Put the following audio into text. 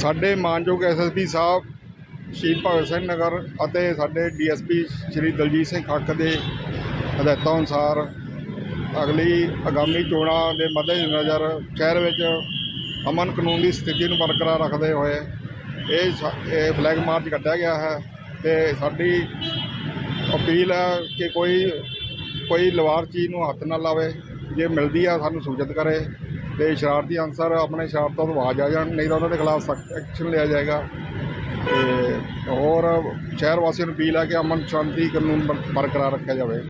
ਸਾਡੇ ਮਾਨਯੋਗ ਐਸਐਸਪੀ ਸਾਹਿਬ ਸ਼ਹੀਦ ਭਗਤ ਸਿੰਘ ਨਗਰ ਅਤੇ ਸਾਡੇ ਡੀਐਸਪੀ ਸ਼੍ਰੀ ਦਲਜੀਤ ਸਿੰਘ ਖੱਕ ਦੇ ਹਦਾਇਤਾਂ ਅਨੁਸਾਰ ਅਗਲੀ ਆਗਾਮੀ ਚੋਣਾਂ ਦੇ ਮੱਦੇਨਜ਼ਰ ਸ਼ਹਿਰ ਵਿੱਚ ਅਮਨ ਕਾਨੂੰਨ ਦੀ ਸਥਿਤੀ ਨੂੰ ਬਰਕਰਾਰ ਰੱਖਦੇ ਹੋਏ ਇਹ ਸਾ- ਇਹ ਫਲੈਗ ਮਾਰਚ ਕੱਢਿਆ ਗਿਆ ਹੈ ਤੇ ਸਾਡੀ ਅਪੀਲ ਹੈ ਕਿ ਕੋਈ ਕੋਈ ਲਵਾਰ ਚੀਜ਼ ਨੂੰ ਹੱਥ ਨਾ ਲਾਵੇ, ਜੇ ਮਿਲਦੀ ਆ ਸਾਨੂੰ ਸੂਚਿਤ ਕਰੇ। ਤੇ ਸ਼ਰਾਰਤੀ ਅਨਸਰ ਆਪਣੇ ਸ਼ਰਾਰਤਾਂ ਤੋਂ ਬਾਜ ਆ ਜਾਣ, ਨਹੀਂ ਤਾਂ ਉਹਨਾਂ ਦੇ ਖਿਲਾਫ ਸਖਤ ਐਕਸ਼ਨ ਲਿਆ ਜਾਏਗਾ। ਤੇ ਹੋਰ ਸ਼ਹਿਰ ਵਾਸੀਆਂ ਨੂੰ ਅਪੀਲ ਹੈ ਕਿ ਅਮਨ ਸ਼ਾਂਤੀ ਕਾਨੂੰਨ ਬਰਕਰਾਰ ਰੱਖਿਆ ਜਾਵੇ।